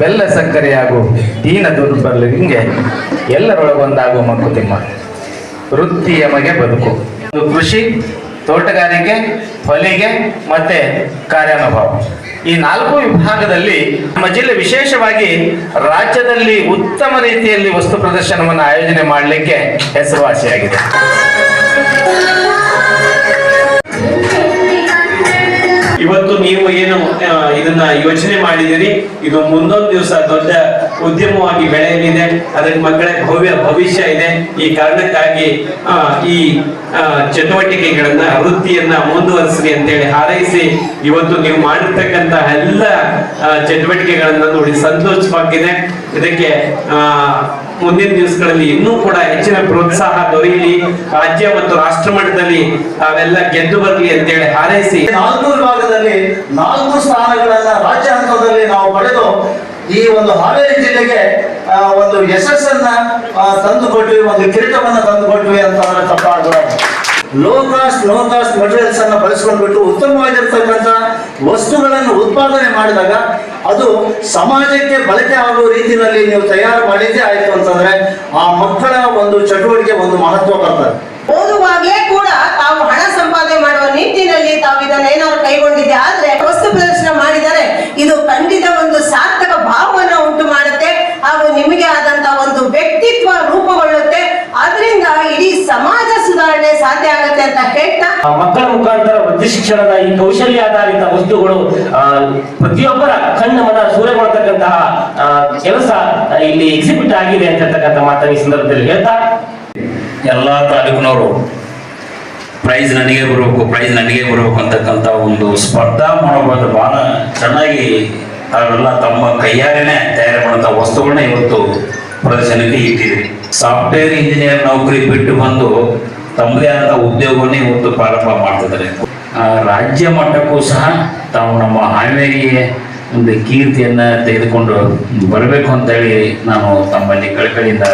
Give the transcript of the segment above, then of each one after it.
ಬೆಲ್ಲ ಸಕ್ಕರೆಯಾಗು, ದೀನ ದುರ್ಬಲರಿಗೆ ಎಲ್ಲರೊಳಗೊಂದಾಗುವ ಮಂಕುತಿಮ್ಮ ವೃತ್ತಿಯ ಮಗೆ ಬದುಕು. ಕೃಷಿ, ತೋಟಗಾರಿಕೆ, ಹೊಲಿಗೆ, ಮತ್ತೆ ಕಾರ್ಯಾನುಭವ. ಈ ನಾಲ್ಕು ವಿಭಾಗದಲ್ಲಿ ನಮ್ಮ ಜಿಲ್ಲೆ ವಿಶೇಷವಾಗಿ ರಾಜ್ಯದಲ್ಲಿ ಉತ್ತಮ ರೀತಿಯಲ್ಲಿ ವಸ್ತು ಪ್ರದರ್ಶನವನ್ನು ಆಯೋಜನೆ ಮಾಡಲಿಕ್ಕೆ ಹೆಸರುವಾಸಿಯಾಗಿದೆ. ಇವತ್ತು ನೀವು ಏನು ಇದನ್ನ ಯೋಚನೆ ಮಾಡಿದಿರಿ ಇದು ಮುಂದೊಂದು ದಿವಸ ದೊಡ್ಡ ಉದ್ಯಮವಾಗಿ ಬೆಳೆಯಲಿದೆ, ಅದಕ್ಕೆ ಮಕ್ಕಳ ಭವ್ಯ ಭವಿಷ್ಯ ಇದೆ. ಈ ಕಾರಣಕ್ಕಾಗಿ ಈ ಚಟುವಟಿಕೆಗಳನ್ನ, ವೃತ್ತಿಯನ್ನ ಮುಂದುವರಿಸಲಿ ಅಂತೇಳಿ ಹಾರೈಸಿ, ಇವತ್ತು ನೀವು ಮಾಡಿರ್ತಕ್ಕಂತ ಎಲ್ಲ ಚಟುವಟಿಕೆಗಳನ್ನ ನೋಡಿ ಸಂತೋಷವಾಗಿದೆ ಇದಕ್ಕೆ ಮುಂದಿನ ದಿವಸಗಳಲ್ಲಿ ಇನ್ನೂ ಕೂಡ ಹೆಚ್ಚಿನ ಪ್ರೋತ್ಸಾಹ ದೊರೆಯಲಿ. ರಾಜ್ಯ ಮತ್ತು ರಾಷ್ಟ್ರ ಮಟ್ಟದಲ್ಲಿ ತಾವೆಲ್ಲ ಗೆದ್ದು ಬರಲಿ ಅಂತೇಳಿ ಹಾರೈಸಿ. ನಾಲ್ಕು ವಿಭಾಗದಲ್ಲಿ ನಾಲ್ಕು ಸ್ಥಾನಗಳನ್ನ ರಾಜ್ಯ ಹಂತದಲ್ಲಿ ನಾವು ಪಡೆದು ಈ ಒಂದು ಹಾವೇರಿ ಜಿಲ್ಲೆಗೆ ಒಂದು ಯಶಸ್ಸನ್ನ ತಂದು ಕೊಟ್ಟಿವಿ ಒಂದು ಕಿರೀಟವನ್ನ ತಂದುಕೊಟ್ವಿ ಅಂತ ಅಂದ್ರೆ ತಪ್ಪಾಗಲಾರದು low cost low cost materials ಅನ್ನ ಬಳಸ್ಕೊಂಡ್ಬಿಟ್ಟು ಉತ್ತಮವಾಗಿರ್ತಕ್ಕಂಥ ವಸ್ತುಗಳನ್ನು ಉತ್ಪಾದನೆ ಮಾಡಿದಾಗ ಅದು ಸಮಾಜಕ್ಕೆ ಬಳಕೆ ಆಗುವ ರೀತಿಯಲ್ಲಿ ನೀವು ತಯಾರು ಮಾಡಿದ್ದೇ ಆಯ್ತು ಅಂತಂದ್ರೆ ಆ ಮಕ್ಕಳ ಒಂದು ಚಟುವಟಿಕೆ ಒಂದು ಮಹತ್ವ ಬರ್ತದೆ ಓದುವಾಗಲೇ ಕೂಡ ತಾವು ಹಣ ಸಂಪಾದನೆ ಮಾಡುವ ನಿಟ್ಟಿನಲ್ಲಿ ತಾವು ಇದನ್ನ ಏನಾದ್ರು ಕೈಗೊಂಡಿದೆ ಆದ್ರೆ ವಸ್ತು ಪ್ರದರ್ಶನ ಮಾಡಿದರೆ ಇದು ಖಂಡಿತ ಒಂದು ಸಾರ್ಥಕ ಭಾವವನ್ನು ಉಂಟು ಮಾಡುತ್ತೆ ಹಾಗೂ ನಿಮಗೆ ಆದಂತ ಒಂದು ವ್ಯಕ್ತಿತ್ವ ರೂಪುಗೊಳ್ಳುತ್ತೆ ಅದರಿಂದ ಇಡೀ ಸಮಾಜ ಸುಧಾರಣೆ ಸಾಧ್ಯ ಆಗುತ್ತೆ ಅಂತ ಹೇಳ್ತಾ ಆ ಮಕ್ಕಳ ಮುಖಾಂತರ ವೃತ್ತಿ ಶಿಕ್ಷಣದ ಈ ಕೌಶಲ್ಯ ಆಧಾರಿತ ವಸ್ತುಗಳು ಪ್ರತಿಯೊಬ್ಬರ ಕಣ್ಣು ಮನ ಸೂರೆಗೊಳ್ತಕ್ಕಂತಹ ಕೆಲಸ ಇಲ್ಲಿ ಎಕ್ಸಿಬಿಟ್ ಆಗಿದೆ ಅಂತ ಹೇಳ್ತಕ್ಕಂಥ ಮಾತನ್ನ ಈ ಸಂದರ್ಭದಲ್ಲಿ ಹೇಳ್ತಾ. ಎಲ್ಲಾ ತಾಲೂಕಿನವರು ಪ್ರೈಸ್ ನನಗೆ ಬರಬೇಕು ಪ್ರೈಸ್ ನನಗೆ ಬರಬೇಕು ಅಂತಕ್ಕಂಥ ಒಂದು ಸ್ಪರ್ಧಾ ಮನೋಭಾವ ಬಹಳ ಚೆನ್ನಾಗಿ ಅವರೆಲ್ಲ ತಮ್ಮ ಕೈಯಾರೇನೆ ತಯಾರು ಮಾಡುವಂತಹ ವಸ್ತುಗಳನ್ನ ಇವತ್ತು ಪ್ರದರ್ಶನಕ್ಕೆ ಇಟ್ಟಿದೆ ಸಾಫ್ಟ್ವೇರ್ ಇಂಜಿನಿಯರ್ ನೌಕರಿ ಬಿಟ್ಟು ಬಂದು ತಮ್ಮದೇ ಆದ ಉದ್ಯೋಗವನ್ನೇ ಇವತ್ತು ಪ್ರಾರಂಭ ಮಾಡ್ತಿದ್ದಾರೆ. ಆ, ರಾಜ್ಯ ಮಟ್ಟಕ್ಕೂ ಸಹ ತಾವು ನಮ್ಮ ಹಾವೇರಿಗೆ ಒಂದು ಕೀರ್ತಿಯನ್ನ ತೆಗೆದುಕೊಂಡು ಬರಬೇಕು ಅಂತ ಹೇಳಿ ನಾನು ತಮ್ಮಲ್ಲಿ ಕಳಕಳಿಯಿಂದ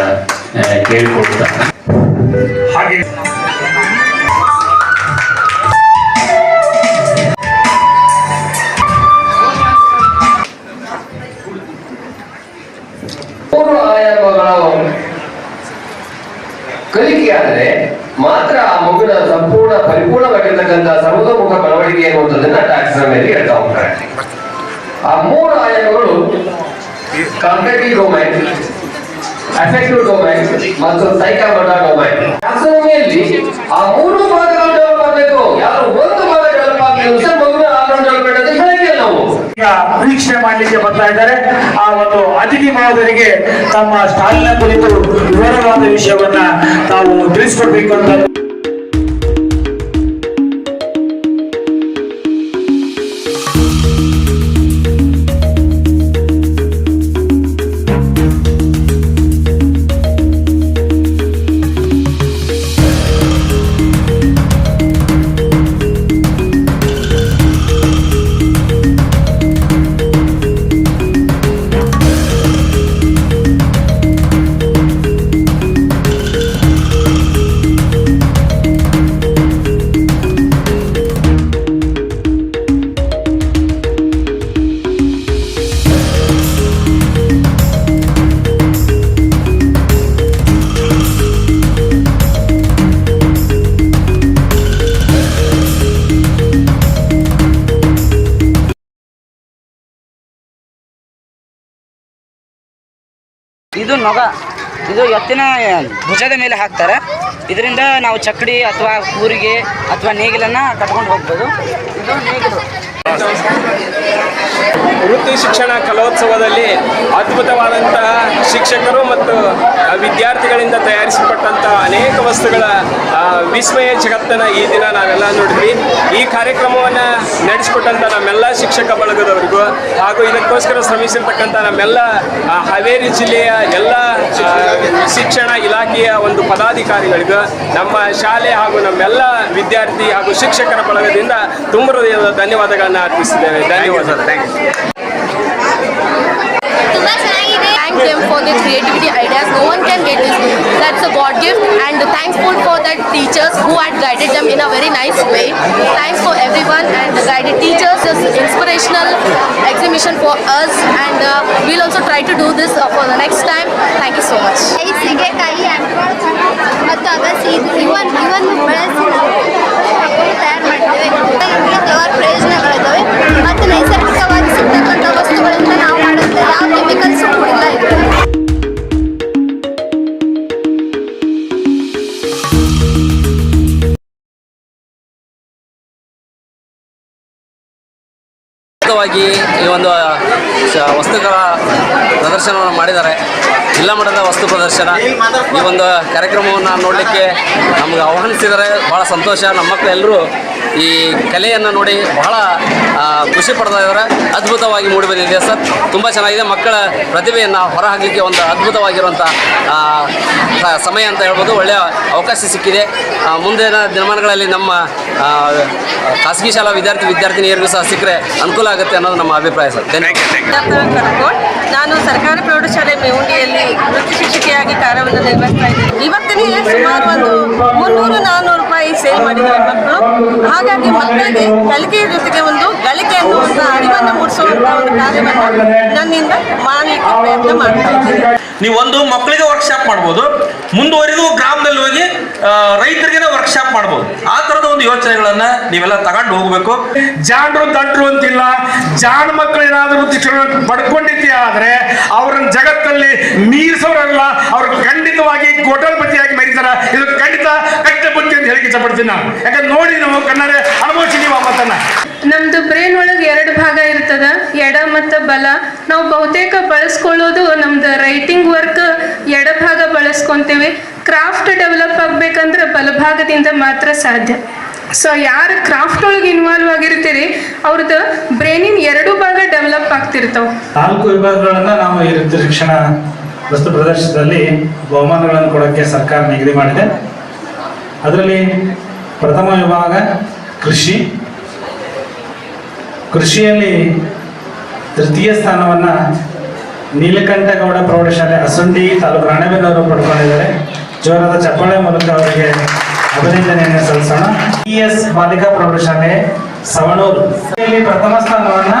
ಕೇಳಿಕೊಳ್ತಾ ಹಾಗೆ ಕಲಿಕೆಯಾದರೆ ಮಾತ್ರ ಆ ಮಗುವಿನ ಸಂಪೂರ್ಣ ಪರಿಪೂರ್ಣವಾಗಿರ್ತಕ್ಕಂಥ ಸರ್ವತೋಮುಖ ಬೆಳವಣಿಗೆ ಅನ್ನುವಂಥದ್ದನ್ನ ಟ್ಯಾಕ್ಸ್ ಮೇಲೆ ಹೇಳ್ತಾ ಹೋಗ್ತಾರೆ. ಆ ಮೂರು ಆಯಾಮಗಳು ಕಾಂಪಿಟೇಟಿವ್ ಡೊಮೈನ್ ಎಫೆಕ್ಟಿವ್ ಡೊಮೈನ್ ಮತ್ತು ಸೈಕಾಮಟ ಡೊಮೈನ್ ಆ ಮೂರು ವೀಕ್ಷಣೆ ಮಾಡಲಿಕ್ಕೆ ಬರ್ತಾ ಇದ್ದಾರೆ. ಆ ಒಂದು ಅತಿಥಿ ಮಹೋದರಿಗೆ ತಮ್ಮ ಸ್ಟಾಲಿನ ಕುರಿತು ವಿವರವಾದ ವಿಷಯವನ್ನ ತಾವು ತಿಳಿಸ್ಕೊಡ್ಬೇಕು ಅಂತ ಇದು ನೊಗ, ಇದು ಎತ್ತಿನ ಭುಜದ ಮೇಲೆ ಹಾಕ್ತಾರೆ. ಇದರಿಂದ ನಾವು ಚಕ್ಕಡಿ ಅಥವಾ ಕೂರಿಗೆ ಅಥವಾ ನೇಗಿಲನ್ನು ಕಟ್ಕೊಂಡು ಹೋಗ್ಬೋದು. ಇದು ನೇಗಿಲು. ವೃತ್ತಿ ಶಿಕ್ಷಣ ಕಲೋತ್ಸವದಲ್ಲಿ ಅದ್ಭುತವಾದಂತಹ ಶಿಕ್ಷಕರು ಮತ್ತು ವಿದ್ಯಾರ್ಥಿಗಳಿಂದ ತಯಾರಿಸಲ್ಪಟ್ಟಂತಹ ಅನೇಕ ವಸ್ತುಗಳ ವಿಸ್ಮಯ ಜಗತ್ತನ್ನ ಈ ದಿನ ನಾವೆಲ್ಲ ನೋಡಿದ್ವಿ. ಈ ಕಾರ್ಯಕ್ರಮವನ್ನ ನಡೆಸಿಕೊಟ್ಟಂತ ನಮ್ಮೆಲ್ಲ ಶಿಕ್ಷಕ ಬಳಗದವರಿಗೂ ಹಾಗೂ ಇದಕ್ಕೋಸ್ಕರ ಶ್ರಮಿಸಿರ್ತಕ್ಕಂಥ ನಮ್ಮೆಲ್ಲ ಹಾವೇರಿ ಜಿಲ್ಲೆಯ ಎಲ್ಲ ಶಿಕ್ಷಣ ಇಲಾಖೆಯ ಒಂದು ಪದಾಧಿಕಾರಿಗಳಿಗೂ, ನಮ್ಮ ಶಾಲೆ ಹಾಗೂ ನಮ್ಮೆಲ್ಲ ವಿದ್ಯಾರ್ಥಿ ಹಾಗೂ ಶಿಕ್ಷಕರ ಬಳಗದಿಂದ ತುಂಬ ಹೃದಯದ ಧನ್ಯವಾದಗಳನ್ನ ಅರ್ಪಿಸಿದ್ದೇವೆ ಧನ್ಯವಾದ ಥ್ಯಾಂಕ್ ಯು ತುಂಬಾ ಚೆನ್ನಾಗಿದೆ thank them for their creativity ideas. No one can get this. That's a God gift and thankful for that teachers who had guided them in a very nice way. Thanks for everyone and the guided teachers is inspirational exhibition for us and uh, we'll also try to do this uh, for the next time. Thank you so much. ಸೀಗೆಕಾಯಿ ಮತ್ತು ಅಗಸಿ ಇದು ಇವನ್ ಇವನ್ನು ಬಳಸಿ ನಾವು ಹಬ್ಬಗಳು ತಯಾರು ಮಾಡ್ತೇವೆ ಈ ಒಂದು ವಸ್ತುಗಳ ಪ್ರದರ್ಶನವನ್ನು ಮಾಡಿದ್ದಾರೆ. ಜಿಲ್ಲಾ ಮಟ್ಟದ ವಸ್ತು ಪ್ರದರ್ಶನ. ಈ ಒಂದು ಕಾರ್ಯಕ್ರಮವನ್ನು ನೋಡಲಿಕ್ಕೆ ನಮಗೆ ಆಹ್ವಾನಿಸಿದರೆ ಭಾಳ ಸಂತೋಷ. ನಮ್ಮ ಮಕ್ಕಳೆಲ್ಲರೂ ಈ ಕಲೆಯನ್ನು ನೋಡಿ ಬಹಳ ಖುಷಿ ಪಡ್ತಾ ಇದ್ದಾರೆ. ಅದ್ಭುತವಾಗಿ ಮೂಡಿ ಬಂದಿದೆ ಸರ್. ತುಂಬ ಚೆನ್ನಾಗಿದೆ. ಮಕ್ಕಳ ಪ್ರತಿಭೆಯನ್ನು ಹೊರಹಾಕಲಿಕ್ಕೆ ಒಂದು ಅದ್ಭುತವಾಗಿರುವಂಥ ಸಮಯ ಅಂತ ಹೇಳ್ಬೋದು. ಒಳ್ಳೆಯ ಅವಕಾಶ ಸಿಕ್ಕಿದೆ. ಮುಂದಿನ ದಿನಮಾನಗಳಲ್ಲಿ ನಮ್ಮ ಖಾಸಗಿ ಶಾಲಾ ವಿದ್ಯಾರ್ಥಿ ವಿದ್ಯಾರ್ಥಿನಿಯರಿಗೂ ಸಹ ಸಿಕ್ಕರೆ ಅನುಕೂಲ ಆಗುತ್ತೆ ಅನ್ನೋದು ನಮ್ಮ ಅಭಿಪ್ರಾಯ ಸರ್. ನಾನು ಸರ್ಕಾರಿ ಪ್ರೌಢಶಾಲೆ ಮೇವುಂಡಿಯಲ್ಲಿ ವೃತ್ತಿ ಶಿಕ್ಷಕಿಯಾಗಿ ಕಾರ್ಯವನ್ನು ನಿರ್ವಹಿಸ್ತಾ ಇದ್ದೀನಿ ಇವತ್ತಿಗೆ ಸುಮಾರು ಒಂದು ಮುನ್ನೂರು ನಾನ್ನೂರು ರೂಪಾಯಿ ಸೇಲ್ ಮಾಡಿದ್ದಾರೆ ಮಕ್ಕಳು. ಹಾಗಾಗಿ ಮಕ್ಕಳಿಗೆ ಕಲಿಕೆಯ ಜೊತೆಗೆ ಒಂದು ಗಳಿಕೆ ಅನ್ನುವಂಥ ಅರಿವನ್ನು ಮೂಡಿಸುವಂಥ ಒಂದು ಕಾರ್ಯವನ್ನು ನನ್ನಿಂದ ಮಾಡಲಿಕ್ಕೆ ಪ್ರಯತ್ನ ಮಾಡ್ತಾ ಇದ್ದೀನಿ. ನೀವು ಒಂದು ಮಕ್ಕಳಿಗೆ ವರ್ಕ್ಶಾಪ್ ಮಾಡ್ಬೋದು, ಮುಂದುವರಿದು ಗ್ರಾಮದಲ್ಲಿ ಹೋಗಿ ರೈತರಿಗೆ ವರ್ಕ್ಶಾಪ್ ಮಾಡ್ಬೋದು. ಆ ಥರದ ಒಂದು ಯೋಚನೆಗಳನ್ನ ನೀವೆಲ್ಲ ತಗೊಂಡು ಹೋಗ್ಬೇಕು. ಜಾಣರು ದಡ್ರು ಅಂತಿಲ್ಲ. ಜಾಣ ಮಕ್ಕಳು ಏನಾದರೂ ಪಡ್ಕೊಂಡಿದ್ದೆ ಆದ್ರೆ ಅವ್ರನ್ನ ಜಗತ್ತಲ್ಲಿ ಮೀರಿಸೋರಲ್ಲ, ಅವ್ರು ಖಂಡಿತವಾಗಿ ಕೋಟಲ್ಪತಿಯಾಗಿ ಮರಿತಾರ. ಇದು ಖಂಡಿತ ಕಟ್ಟ ಬುದ್ಧಿ ಅಂತ ಹೇಳಿ ಇಷ್ಟಪಡ್ತೀನಿ ನಾನು. ಯಾಕಂದ್ರೆ ನೋಡಿ ನಾವು ಕಣ್ಣಾರೆ ಅನುಭವಿಸಿದೀವಿ ಮಾತನ್ನ. ನಮ್ದು ಬ್ರೈನ್ ಒಳಗೆ ಎರಡು ಭಾಗ ಇರ್ತದ. ಎಡ ಮತ್ತು ಬಲ. ನಾವು ಬಹುತೇಕ ಬಳಸ್ಕೊಳ್ಳೋದು ನಮ್ದು ರೈಟಿಂಗ್ ವರ್ಕ್. ಎಡಭಾಗ ಬಳಸ್ಕೊಂತೀವಿ. ಕ್ರಾಫ್ಟ್ ಡೆವಲಪ್ ಆಗ್ಬೇಕಂದ್ರೆ ಬಲಭಾಗದಿಂದ ಮಾತ್ರ ಸಾಧ್ಯ. ಸೊ ಯಾರು ಕ್ರಾಫ್ಟ್ ಒಳಗೆ ಇನ್ವಾಲ್ವ್ ಆಗಿರ್ತೀರಿ ಅವ್ರದ್ದು ಬ್ರೈನಿನ ಎರಡು ಭಾಗ ಡೆವಲಪ್ ಆಗ್ತಿರ್ತಾವ. ನಾಲ್ಕು ವಿಭಾಗಗಳನ್ನ ನಾವು ಈ ಶಿಕ್ಷಣ ವಸ್ತು ಪ್ರದರ್ಶನದಲ್ಲಿ ಬಹುಮಾನಗಳನ್ನು ಕೊಡೋಕ್ಕೆ ಸರ್ಕಾರ ನಿಗದಿ ಮಾಡಿದೆ. ಅದರಲ್ಲಿ ಪ್ರಥಮ ವಿಭಾಗ ಕೃಷಿ. ಕೃಷಿಯಲ್ಲಿ ತೃತೀಯ ಸ್ಥಾನವನ್ನ ನೀಲಕಂಠಗೌಡ ಪ್ರೌಢಶಾಲೆ ಅಸುಂಡಿ ತಾಲೂಕು ರಾಣೆಬೆನ್ನೂರು ಪಡ್ಕೊಂಡಿದ್ದಾರೆ. ಜೋರಾದ ಚಪ್ಪಾಳೆ ಮೂಲಕ ಅವರಿಗೆ ಅಭಿನಂದನೆಯನ್ನು ಸಲ್ಲಿಸೋಣ. ಇ ಎಸ್ ಬಾಲಿಕಾ ಪ್ರೌಢಶಾಲೆ ಸವಣೂರು. ಪ್ರಥಮ ಸ್ಥಾನವನ್ನ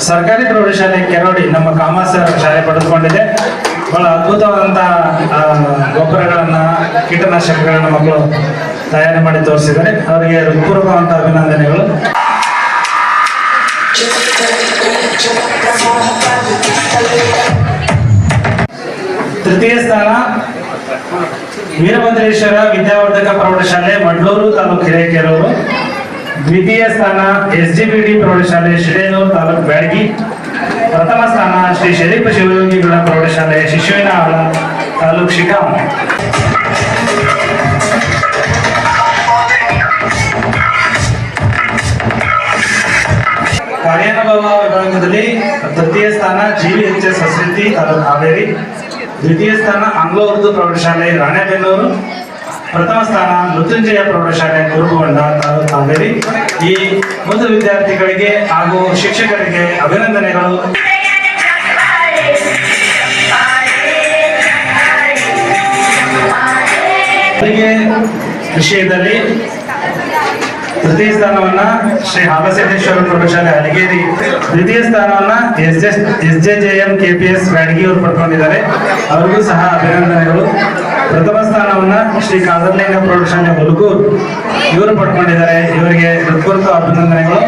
ಸರ್ಕಾರಿ ಪ್ರೌಢಶಾಲೆ ಕೆರೋಡಿ ನಮ್ಮ ಕಾಮರ್ಸ್ ಶಾಲೆ ಪಡೆದುಕೊಂಡಿದೆ. ಬಹಳ ಅದ್ಭುತವಾದಂತ ಆ, ಗೊಬ್ಬರಗಳನ್ನ ಕೀಟನಾಶಕಗಳನ್ನ ಮಕ್ಕಳು ತಯಾರು ಮಾಡಿ ತೋರಿಸಿದ್ದಾರೆ. ಅವರಿಗೆ ಹೃತ್ಪೂರ್ವಕವಂತ ಅಭಿನಂದನೆಗಳು. ತೃತೀಯ ಸ್ಥಾನ ವೀರಭದ್ರೇಶ್ವರ ವಿದ್ಯಾವರ್ಧಕ ಪ್ರೌಢಶಾಲೆ, ಮಡ್ಲೂರು ತಾಲೂಕು ಹಿರೇಕೆರೂರು. ದ್ವಿತೀಯ ಸ್ಥಾನ ಎಸ್ ಜಿ ಬಿ ಡಿ ಪ್ರೌಢಶಾಲೆ ಶಿಡೇನೂರು ತಾಲೂಕು ಬ್ಯಾಡಗಿ. ಪ್ರಥಮ ಸ್ಥಾನ, ಶ್ರೀ ಶರೀಫ ಶಿವಯೋಗಿಗಳ ಪ್ರೌಢಶಾಲೆ ಶಿಶುವಿನ ಆಳ ತಾಲೂಕು ಶಿಖಾಮ್ ಕಾರ್ಯಾನುಭವ ವಿಭಾಗದಲ್ಲಿ ತೃತೀಯ ಸ್ಥಾನ, ಜಿ ಎಚ್ ಎಸ್ ಹೊಸತಿ ತಾಲೂಕು ಹಾವೇರಿ. ದ್ವಿತೀಯ ಸ್ಥಾನ ಆಂಗ್ಲೋ ಉರ್ದು ಪ್ರೌಢಶಾಲೆ ರಾಣೆಬೆನ್ನೂರು. ಪ್ರಥಮ ಸ್ಥಾನ ಮೃತ್ಯುಂಜಯ ಪ್ರೌಢಶಾಲೆ ತಾಲೂಕು ಹಾವೇರಿ ಈ ಮೃದು ವಿದ್ಯಾರ್ಥಿಗಳಿಗೆ ಹಾಗೂ ಶಿಕ್ಷಕರಿಗೆ ಅಭಿನಂದನೆಗಳು. ವಿಷಯದಲ್ಲಿ ತೃತೀಯ ಸ್ಥಾನವನ್ನ ಶ್ರೀ ಹಾಲಸಿದ್ದೇಶ್ವರ ಪ್ರೌಢಶಾಲೆ ಅಡಿಗೇರಿ ದ್ವಿತೀಯ ಸ್ಥಾನವನ್ನ S S S J J M K P S Byadgi ಅವರು ಪಡ್ಕೊಂಡಿದ್ದಾರೆ. ಅವರಿಗೂ ಸಹ ಅಭಿನಂದನೆಗಳು. ಪ್ರಥಮ ಸ್ಥಾನವನ್ನ ಶ್ರೀ ಕಾದರ್ಲಿಂಗ ಪ್ರೌಢಶಾಲೆ ಹುಲಗೂರು ಇವರು ಪಡ್ಕೊಂಡಿದ್ದಾರೆ. ಇವರಿಗೆ ಹೃತ್ಪೂರ್ವಕ ಅಭಿನಂದನೆಗಳು.